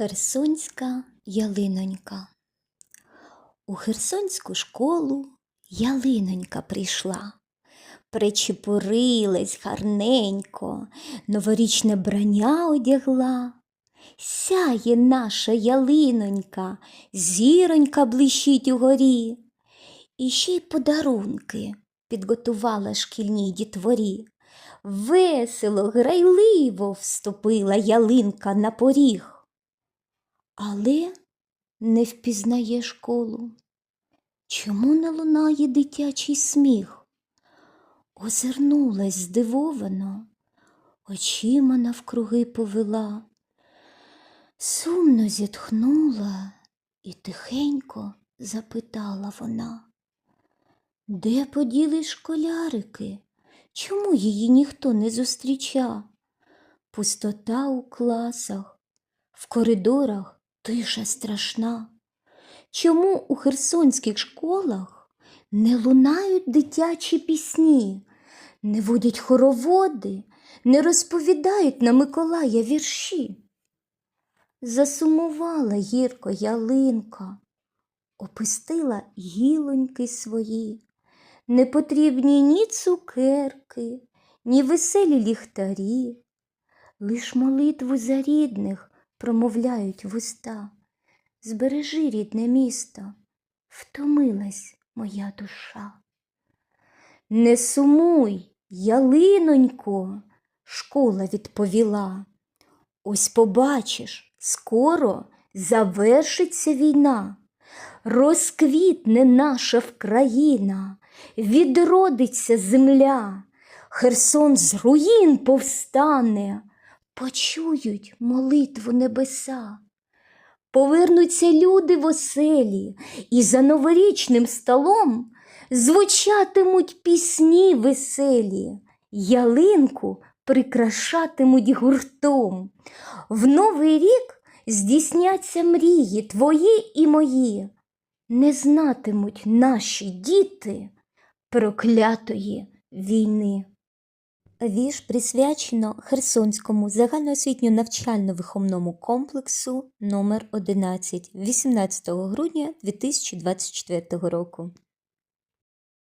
Херсонська ялинонька. У херсонську школу ялинонька прийшла. Причепурилась гарненько, новорічне брання одягла. Сяє наша ялинонька, зіронька блищить угорі. І ще й подарунки підготувала шкільній дітворі. Весело, грайливо вступила ялинка на поріг але не впізнає школу. Чому не лунає дитячий сміх? Озирнулась здивовано, очима навкруги повела, сумно зітхнула і тихенько запитала вона. Де поділи школярики? Чому її ніхто не зустрічав? Пустота у класах, в коридорах тиша страшна. Чому у херсонських школах не лунають дитячі пісні, не водять хороводи, не розповідають на Миколая вірші? Засумувала гірко ялинка, опустила гілоньки свої, не потрібні ні цукерки, ні веселі ліхтарі, лиш молитву за рідних промовляють вуста. Збережи рідне місто, втомилась моя душа. Не сумуй, ялинонько, школа відповіла. Ось побачиш, скоро завершиться війна, розквітне наша вкраїна, відродиться земля, Херсон з руїн повстане, почують молитву небеса. Повернуться люди в оселі, і за новорічним столом звучатимуть пісні веселі, ялинку прикрашатимуть гуртом. В новий рік здійсняться мрії твої і мої, не знатимуть наші діти проклятої війни. Вірш присвячено Херсонському загальноосвітньо-навчально-виховному комплексу номер 11 18 грудня 2024 року.